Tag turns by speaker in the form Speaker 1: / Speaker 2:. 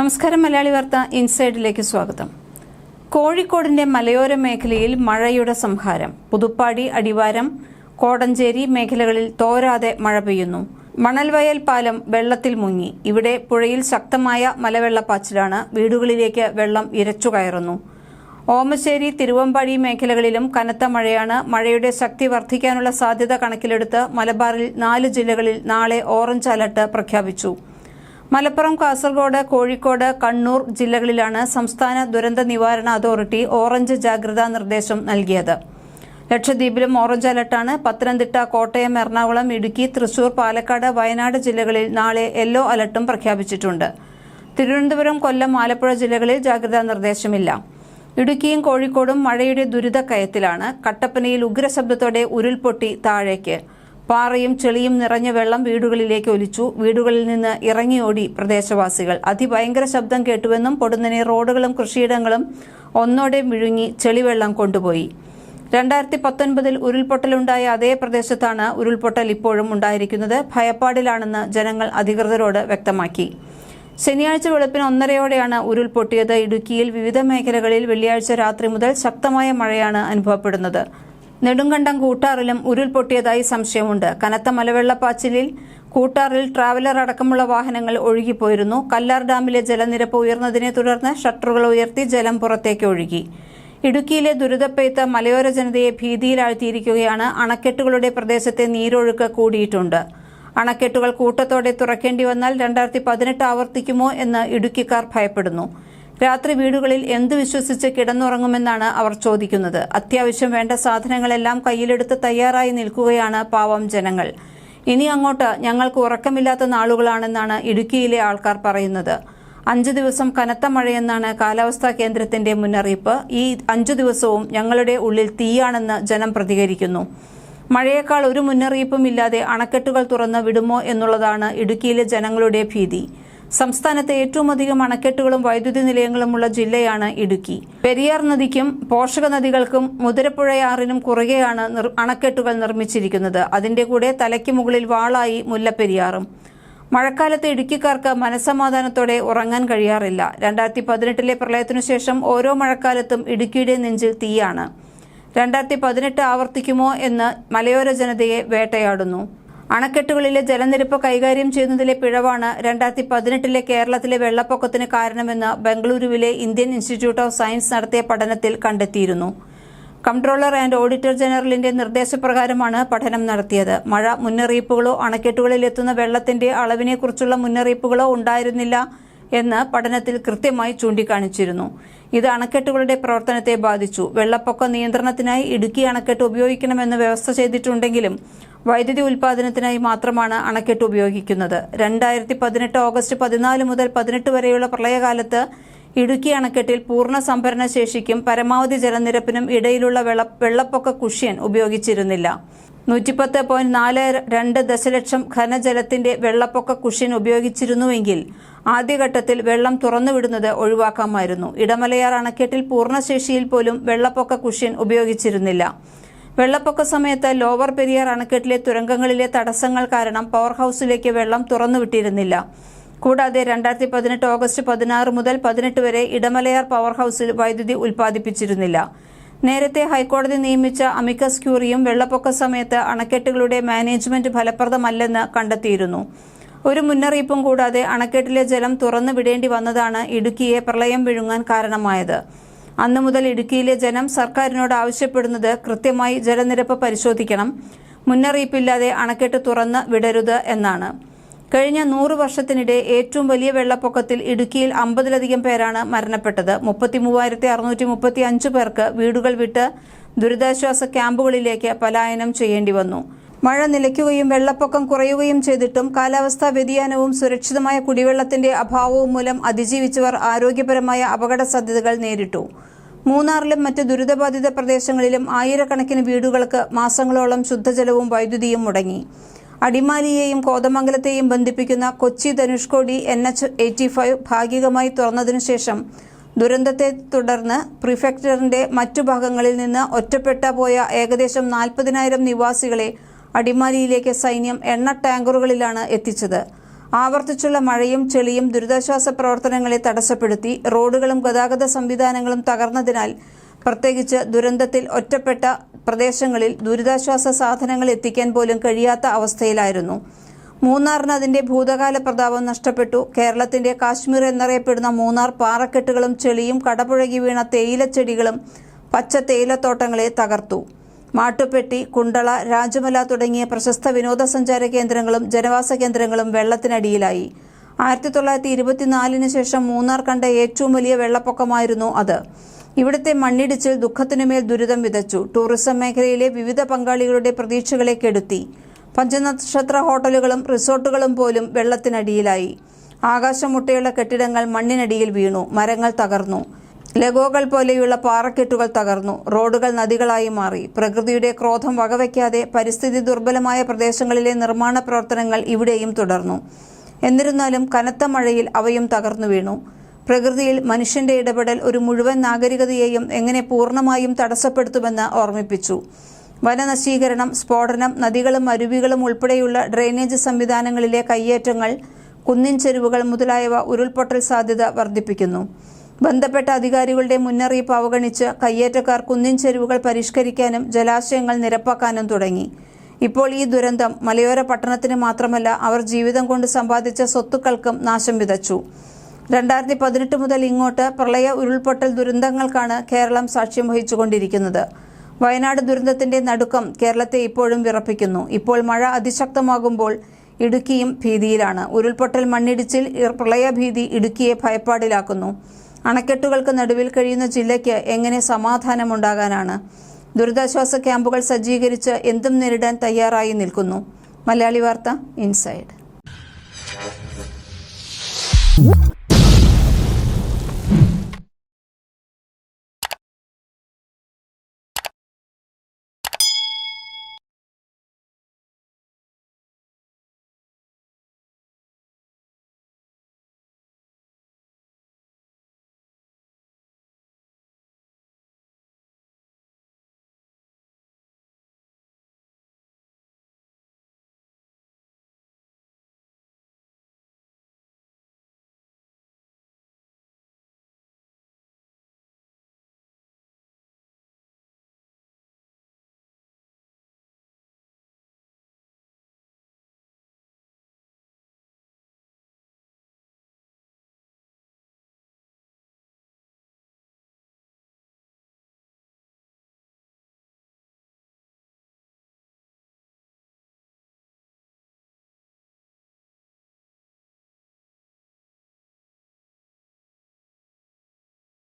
Speaker 1: നമസ്കാരം മലയാളി വാർത്ത ഇൻസൈഡിലേക്ക് സ്വാഗതം. കോഴിക്കോടിന്റെ മലയോര മേഖലയിൽ മഴയുടെ സംഹാരം. പുതുപ്പാടി അടിവാരം കോടഞ്ചേരി മേഖലകളിൽ തോരാതെ മഴ പെയ്യുന്നു. മണൽവയൽ പാലം വെള്ളത്തിൽ മുങ്ങി. ഇവിടെ പുഴയിൽ ശക്തമായ മലവെള്ളപ്പാച്ചിലാണ് വീടുകളിലേക്ക് വെള്ളം ഇരച്ചുകയറുന്നു ഓമശ്ശേരി തിരുവമ്പാടി മേഖലകളിലും കനത്ത മഴയാണ്. മഴയുടെ ശക്തി വർദ്ധിക്കാനുള്ള സാധ്യത കണക്കിലെടുത്ത് മലബാറിൽ നാല് ജില്ലകളിൽ നാളെ ഓറഞ്ച് അലർട്ട് പ്രഖ്യാപിച്ചു. മലപ്പുറം കാസർഗോഡ് കോഴിക്കോട് കണ്ണൂർ ജില്ലകളിലാണ് സംസ്ഥാന ദുരന്ത നിവാരണ അതോറിറ്റി ഓറഞ്ച് ജാഗ്രതാ നിർദ്ദേശം നൽകിയത്. ലക്ഷദ്വീപിലും ഓറഞ്ച് അലർട്ടാണ്. പത്തനംതിട്ട കോട്ടയം എറണാകുളം ഇടുക്കി തൃശൂർ പാലക്കാട് വയനാട് ജില്ലകളിൽ നാളെ യെല്ലോ അലർട്ടും പ്രഖ്യാപിച്ചിട്ടുണ്ട്. തിരുവനന്തപുരം കൊല്ലം ആലപ്പുഴ ജില്ലകളിൽ ജാഗ്രതാ നിർദ്ദേശമില്ല. ഇടുക്കിയും കോഴിക്കോടും മഴയുടെ ദുരിതക്കയത്തിലാണ്. കട്ടപ്പനയിൽ ഉഗ്രശബ്ദത്തോടെ ഉരുൾപൊട്ടി താഴേക്ക്. പാറയും ചെളിയും നിറഞ്ഞ വെള്ളം വീടുകളിലേക്ക് ഒലിച്ചു. വീടുകളിൽ നിന്ന് ഇറങ്ങിയോടി പ്രദേശവാസികൾ. അതിഭയങ്കര ശബ്ദം കേട്ടുവെന്നും പൊടുന്നനെ റോഡുകളും കൃഷിയിടങ്ങളും ഒന്നോടെ വിഴുങ്ങി ചെളിവെള്ളം കൊണ്ടുപോയി. രണ്ടായിരത്തി പത്തൊൻപതിൽ ഉരുൾപൊട്ടലുണ്ടായ അതേ പ്രദേശത്താണ് ഉരുൾപൊട്ടൽ ഇപ്പോഴും ഉണ്ടായിരിക്കുന്നത്. ഭയപ്പാടിലാണെന്ന് ജനങ്ങൾ അധികൃതരോട് വ്യക്തമാക്കി. ശനിയാഴ്ച വെളുപ്പിന് ഒന്നരയോടെയാണ് ഉരുൾപൊട്ടിയത്. ഇടുക്കിയിൽ വിവിധ മേഖലകളിൽ വെള്ളിയാഴ്ച രാത്രി മുതൽ ശക്തമായ മഴയാണ് അനുഭവപ്പെടുന്നത്. നെടുങ്കണ്ടം കൂട്ടാറിലും ഉരുൾപൊട്ടിയതായി സംശയമുണ്ട്. കനത്ത മലവെള്ളപ്പാച്ചിലിൽ കൂട്ടാറിൽ ട്രാവലർ അടക്കമുള്ള വാഹനങ്ങൾ ഒഴുകിപ്പോയിരുന്നു. കല്ലാർ ഡാമിലെ ജലനിരപ്പ് ഉയർന്നതിനെ തുടർന്ന് ഷട്ടറുകൾ ഉയർത്തി ജലം പുറത്തേക്ക് ഒഴുകി. ഇടുക്കിയിലെ ദുരിതപ്പെയ്ത്ത് മലയോര ജനതയെ ഭീതിയിലാഴ്ത്തിയിരിക്കുകയാണ്. അണക്കെട്ടുകളുടെ പ്രദേശത്തെ നീരൊഴുക്ക് കൂടിയിട്ടുണ്ട്. അണക്കെട്ടുകൾ കൂട്ടത്തോടെ തുറക്കേണ്ടി വന്നാൽ രണ്ടായിരത്തി പതിനെട്ട് ആവർത്തിക്കുമോ എന്ന് ഇടുക്കിക്കാർ ഭയപ്പെടുന്നു. രാത്രി വീടുകളിൽ എന്ത് വിശ്വസിച്ച് കിടന്നുറങ്ങുമെന്നാണ് അവർ ചോദിക്കുന്നത്. അത്യാവശ്യം വേണ്ട സാധനങ്ങളെല്ലാം കയ്യിലെടുത്ത് തയ്യാറായി നിൽക്കുകയാണ് പാവം ജനങ്ങൾ. ഇനി അങ്ങോട്ട് ഞങ്ങൾക്ക് ഉറക്കമില്ലാത്ത നാളുകളാണെന്നാണ് ഇടുക്കിയിലെ ആൾക്കാർ പറയുന്നത്. അഞ്ചു ദിവസം കനത്ത മഴയെന്നാണ് കാലാവസ്ഥാ കേന്ദ്രത്തിന്റെ മുന്നറിയിപ്പ്. ഈ അഞ്ചു ദിവസവും ഞങ്ങളുടെ ഉള്ളിൽ തീയാണെന്ന് ജനം പ്രതികരിക്കുന്നു. മഴയേക്കാൾ ഒരു മുന്നറിയിപ്പും ഇല്ലാതെ അണക്കെട്ടുകൾ തുറന്ന് വിടുമോ എന്നുള്ളതാണ് ഇടുക്കിയിലെ ജനങ്ങളുടെ ഭീതി. സംസ്ഥാനത്തെ ഏറ്റവും അധികം അണക്കെട്ടുകളും വൈദ്യുതി നിലയങ്ങളുമുള്ള ജില്ലയാണ് ഇടുക്കി. പെരിയാർ നദിക്കും പോഷക നദികൾക്കും മുതിരപ്പുഴയാറിനും കുറുകെയാണ് അണക്കെട്ടുകൾ നിർമ്മിച്ചിരിക്കുന്നത്. അതിന്റെ കൂടെ തലയ്ക്ക് മുകളിൽ വാളായി മുല്ലപ്പെരിയാറും. മഴക്കാലത്ത് ഇടുക്കിക്കാർക്ക് മനസ്സമാധാനത്തോടെ ഉറങ്ങാൻ കഴിയാറില്ല. രണ്ടായിരത്തി പതിനെട്ടിലെ പ്രളയത്തിനു ശേഷം ഓരോ മഴക്കാലത്തും ഇടുക്കിയുടെ നെഞ്ചിൽ തീയാണ്. രണ്ടായിരത്തി പതിനെട്ട് ആവർത്തിക്കുമോ എന്ന് മലയോര ജനതയെ വേട്ടയാടുന്നു. അണക്കെട്ടുകളിലെ ജലനിരപ്പ് കൈകാര്യം ചെയ്യുന്നതിലെ പിഴവാണ് രണ്ടായിരത്തി പതിനെട്ടിലെ കേരളത്തിലെ വെള്ളപ്പൊക്കത്തിന് കാരണമെന്ന് ബംഗളൂരുവിലെ ഇന്ത്യൻ ഇൻസ്റ്റിറ്റ്യൂട്ട് ഓഫ് സയൻസ് നടത്തിയ പഠനത്തിൽ കണ്ടെത്തിയിരുന്നു. കൺട്രോളർ ആൻഡ് ഓഡിറ്റർ ജനറലിന്റെ നിർദ്ദേശപ്രകാരമാണ് പഠനം നടത്തിയത്. മഴ മുന്നറിയിപ്പുകളോ അണക്കെട്ടുകളിൽ എത്തുന്ന വെള്ളത്തിന്റെ അളവിനെക്കുറിച്ചുള്ള മുന്നറിയിപ്പുകളോ ഉണ്ടായിരുന്നില്ല എന്ന് പഠനത്തിൽ കൃത്യമായി ചൂണ്ടിക്കാണിച്ചിരുന്നു. ഇത് അണക്കെട്ടുകളുടെ പ്രവർത്തനത്തെ ബാധിച്ചു. വെള്ളപ്പൊക്ക നിയന്ത്രണത്തിനായി ഇടുക്കി അണക്കെട്ട് ഉപയോഗിക്കണമെന്ന് വ്യവസ്ഥ ചെയ്തിട്ടുണ്ടെങ്കിലും വൈദ്യുതി ഉൽപാദനത്തിനായി മാത്രമാണ് അണക്കെട്ട് ഉപയോഗിക്കുന്നത്. രണ്ടായിരത്തി പതിനെട്ട് ഓഗസ്റ്റ് പതിനാല് മുതൽ പതിനെട്ട് വരെയുള്ള പ്രളയകാലത്ത് ഇടുക്കി അണക്കെട്ടിൽ പൂർണ സംഭരണ ശേഷിക്കും പരമാവധി ജലനിരപ്പിനും ഇടയിലുള്ള വെള്ള വെള്ളപ്പൊക്ക കുഷ്യൻ ഉപയോഗിച്ചിരുന്നില്ല. നൂറ്റിപ്പത്ത് പോയിന്റ് നാല് രണ്ട് ദശലക്ഷം ഘനജലത്തിന്റെ വെള്ളപ്പൊക്ക കുഷ്യൻ ഉപയോഗിച്ചിരുന്നുവെങ്കിൽ ആദ്യഘട്ടത്തിൽ വെള്ളം തുറന്നുവിടുന്നത് ഒഴിവാക്കാമായിരുന്നു. ഇടമലയാർ അണക്കെട്ടിൽ പൂർണശേഷിയിൽ പോലും വെള്ളപ്പൊക്ക കുഷ്യൻ ഉപയോഗിച്ചിരുന്നില്ല. വെള്ളപ്പൊക്ക സമയത്ത് ലോവർ പെരിയാർ അണക്കെട്ടിലെ തുരങ്കങ്ങളിലെ തടസ്സങ്ങൾ കാരണം പവർ ഹൌസിലേക്ക് വെള്ളം തുറന്നുവിട്ടിരുന്നില്ല. കൂടാതെ രണ്ടായിരത്തി പതിനെട്ട് ഓഗസ്റ്റ് പതിനാറ് മുതൽ പതിനെട്ട് വരെ ഇടമലയാർ പവർ ഹൌസിൽ വൈദ്യുതി ഉൽപ്പാദിപ്പിച്ചിരുന്നില്ല. നേരത്തെ ഹൈക്കോടതി നിയമിച്ച അമിക്കസ് ക്യൂറിയും വെള്ളപ്പൊക്ക സമയത്ത് അണക്കെട്ടുകളുടെ മാനേജ്മെന്റ് ഫലപ്രദമല്ലെന്ന് കണ്ടെത്തിയിരുന്നു. ഒരു മുന്നറിയിപ്പും കൂടാതെ അണക്കെട്ടിലെ ജലം തുറന്നു വിടേണ്ടി വന്നതാണ് ഇടുക്കിയെ പ്രളയം വിഴുങ്ങാൻ കാരണമായത്. അന്നു മുതൽ ഇടുക്കിയിലെ ജനം സർക്കാരിനോട് ആവശ്യപ്പെടുന്നത് കൃത്യമായി ജലനിരപ്പ് പരിശോധിക്കണം. മുന്നറിയിപ്പില്ലാതെ അണക്കെട്ട് തുറന്ന് വിടരുത് എന്നാണ്. കഴിഞ്ഞ നൂറ് വർഷത്തിനിടെ ഏറ്റവും വലിയ വെള്ളപ്പൊക്കത്തിൽ ഇടുക്കിയിൽ അമ്പതിലധികം പേരാണ് മരണപ്പെട്ടത്. മുപ്പത്തി മൂവായിരത്തി അറുന്നൂറ്റി മുപ്പത്തി അഞ്ച് പേർക്ക് വീടുകൾ വിട്ട് ദുരിതാശ്വാസ ക്യാമ്പുകളിലേക്ക് പലായനം ചെയ്യേണ്ടി വന്നു. മഴ നിലയ്ക്കുകയും വെള്ളപ്പൊക്കം കുറയുകയും ചെയ്തിട്ടും കാലാവസ്ഥാ വ്യതിയാനവും സുരക്ഷിതമായ കുടിവെള്ളത്തിന്റെ അഭാവവും മൂലം അതിജീവിച്ചവർ ആരോഗ്യപരമായ അപകട സാധ്യതകൾ നേരിട്ടു. മൂന്നാറിലും മറ്റ് ദുരിതബാധിത പ്രദേശങ്ങളിലും ആയിരക്കണക്കിന് വീടുകൾക്ക് മാസങ്ങളോളം ശുദ്ധജലവും വൈദ്യുതിയും മുടങ്ങി. അടിമാലിയെയും കോതമംഗലത്തെയും ബന്ധിപ്പിക്കുന്ന Kochi Dhanushkodi N H eighty five ഭാഗികമായി തുറന്നതിനുശേഷം ദുരന്തത്തെ തുടർന്ന് പ്രിഫെക്ടറിന്റെ മറ്റു ഭാഗങ്ങളിൽ നിന്ന് ഒറ്റപ്പെട്ട പോയ ഏകദേശം നാൽപ്പതിനായിരം നിവാസികളെ അടിമാലിയിലേക്ക് സൈന്യം എണ്ണ ടാങ്കറുകളിലാണ് എത്തിച്ചത്. ആവർത്തിച്ചുള്ള മഴയും ചെളിയും ദുരിതാശ്വാസ പ്രവർത്തനങ്ങളെ തടസ്സപ്പെടുത്തി റോഡുകളും ഗതാഗത സംവിധാനങ്ങളും തകർന്നതിനാൽ പ്രത്യേകിച്ച് ദുരന്തത്തിൽ ഒറ്റപ്പെട്ട പ്രദേശങ്ങളിൽ ദുരിതാശ്വാസ സാധനങ്ങൾ എത്തിക്കാൻ പോലും കഴിയാത്ത അവസ്ഥയിലായിരുന്നു. മൂന്നാറിന് അതിന്റെ ഭൂതകാല പ്രതാപം നഷ്ടപ്പെട്ടു. കേരളത്തിന്റെ കാശ്മീർ എന്നറിയപ്പെടുന്ന മൂന്നാർ പാറക്കെട്ടുകളും ചെളിയും കടപുഴകി വീണ തേയിലച്ചെടികളും പച്ച തേയിലത്തോട്ടങ്ങളെ തകർത്തു. മാട്ടുപ്പെട്ടി കുണ്ടള രാജമല തുടങ്ങിയ പ്രശസ്ത വിനോദസഞ്ചാര കേന്ദ്രങ്ങളും ജനവാസ കേന്ദ്രങ്ങളും വെള്ളത്തിനടിയിലായി. ആയിരത്തി തൊള്ളായിരത്തി ഇരുപത്തിനാലിന് ശേഷം മൂന്നാർ കണ്ട ഏറ്റവും വലിയ വെള്ളപ്പൊക്കമായിരുന്നു അത്. ഇവിടുത്തെ മണ്ണിടിച്ചിൽ ദുഃഖത്തിനുമേൽ ദുരിതം വിതച്ചു. ടൂറിസം മേഖലയിലെ വിവിധ പങ്കാളികളുടെ പ്രതീക്ഷകളെ കെടുത്തി. പഞ്ചനക്ഷത്ര ഹോട്ടലുകളും റിസോർട്ടുകളും പോലും വെള്ളത്തിനടിയിലായി. ആകാശമുട്ടയുള്ള കെട്ടിടങ്ങൾ മണ്ണിനടിയിൽ വീണു. മരങ്ങൾ തകർന്നു. ലഗോകൾ പോലെയുള്ള പാറക്കെട്ടുകൾ തകർന്നു. റോഡുകൾ നദികളായി മാറി. പ്രകൃതിയുടെ ക്രോധം വകവയ്ക്കാതെ പരിസ്ഥിതി ദുർബലമായ പ്രദേശങ്ങളിലെ നിർമ്മാണ പ്രവർത്തനങ്ങൾ ഇവിടെയും തുടർന്നു. എന്നിരുന്നാലും കനത്ത മഴയിൽ അവയും തകർന്നു വീണു. പ്രകൃതിയിൽ മനുഷ്യന്റെ ഇടപെടൽ ഒരു മുഴുവൻ നാഗരികതയെയും എങ്ങനെ പൂർണമായും തടസ്സപ്പെടുത്തുമെന്ന് ഓർമ്മിപ്പിച്ചു. വനനശീകരണം സ്ഫോടനം നദികളും അരുവികളും ഉൾപ്പെടെയുള്ള ഡ്രെയിനേജ് സംവിധാനങ്ങളിലെ കയ്യേറ്റങ്ങൾ കുന്നിൻ ചെരുവുകൾ മുതലായവ ഉരുൾപൊട്ടൽ സാധ്യത വർദ്ധിപ്പിക്കുന്നു. ബന്ധപ്പെട്ട അധികാരികളുടെ മുന്നറിയിപ്പ് അവഗണിച്ച് കയ്യേറ്റക്കാർ കുന്നിൻ ചെരുവുകൾ പരിഷ്കരിക്കാനും ജലാശയങ്ങൾ നിരപ്പാക്കാനും തുടങ്ങി. ഇപ്പോൾ ഈ ദുരന്തം മലയോര പട്ടണത്തിന് മാത്രമല്ല അവർ ജീവിതം കൊണ്ട് സമ്പാദിച്ച സ്വത്തുക്കൾക്കും നാശം വിതച്ചു. രണ്ടായിരത്തി പതിനെട്ട് മുതൽ ഇങ്ങോട്ട് പ്രളയ ഉരുൾപൊട്ടൽ ദുരന്തങ്ങൾക്കാണ് കേരളം സാക്ഷ്യം വഹിച്ചുകൊണ്ടിരിക്കുന്നത്. വയനാട് ദുരന്തത്തിന്റെ നടുക്കം കേരളത്തെ ഇപ്പോഴും വിറപ്പിക്കുന്നു. ഇപ്പോൾ മഴ അതിശക്തമാകുമ്പോൾ ഇടുക്കിയും ഭീതിയിലാണ്. ഉരുൾപൊട്ടൽ മണ്ണിടിച്ചിൽ പ്രളയഭീതി ഇടുക്കിയെ ഭയപ്പാടിലാക്കുന്നു. അണക്കെട്ടുകൾക്ക് നടുവിൽ കഴിയുന്ന ജില്ലയ്ക്ക് എങ്ങനെ സമാധാനമുണ്ടാകാനാണ്? ദുരിതാശ്വാസ ക്യാമ്പുകൾ സജ്ജീകരിച്ച് എന്തും നേരിടാൻ തയ്യാറായി നിൽക്കുന്നു. മലയാളി വാർത്ത ഇൻസൈഡ്.